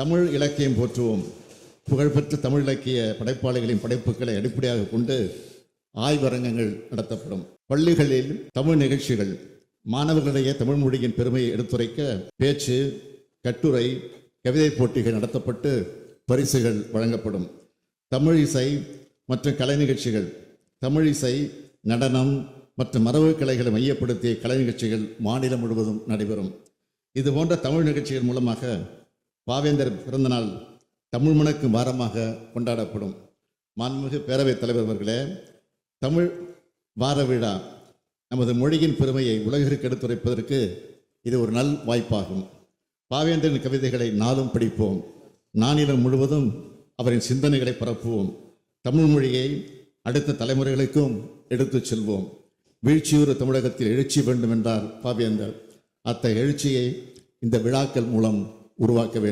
தமிழ் இலக்கியம் போற்றுவோம். புகழ்பெற்ற தமிழ் இலக்கிய படைப்பாளிகளின் படைப்புகளை அடிப்படையாக கொண்டு ஆய்வரங்கங்கள் நடத்தப்படும். பள்ளிகளில் தமிழ் நிகழ்ச்சிகள் மாணவர்களிடையே தமிழ் மொழியின் பெருமையை எடுத்துரைக்க பேச்சு கட்டுரை கவிதை போட்டிகள் நடத்தப்பட்டு பரிசுகள் வழங்கப்படும். தமிழ் இசை மற்றும் கலை நிகழ்ச்சிகள் தமிழ் இசை நடனம் மற்றும் மரபு கலைகளை மையப்படுத்திய கலை நிகழ்ச்சிகள் மாநிலம் முழுவதும் நடைபெறும். இது போன்ற தமிழ் நிகழ்ச்சிகள் மூலமாக பாவேந்தர் பிறந்தநாள் தமிழ் மணக்கு வாரமாக கொண்டாடப்படும். மாண்புமிகு பேரவைத் தலைவர் அவர்களே தமிழ் வார விழா நமது மொழியின் பெருமையை உலகிற்கு எடுத்துரைப்பதற்கு இது ஒரு நல் வாய்ப்பாகும். பாவேந்தரின் கவிதைகளை நாளும் படிப்போம். நானிலம் முழுவதும் அவரின் சிந்தனைகளை பரப்புவோம். தமிழ் மொழியை அடுத்த தலைமுறைகளுக்கும் எடுத்துச் செல்வோம். வீழ்ச்சியூறு தமிழகத்தில் எழுச்சி வேண்டும் என்றார் பாவேந்தர். அத்தகைய எழுச்சியை இந்த விழாக்கள் மூலம் உருவாக்க வேண்டும்.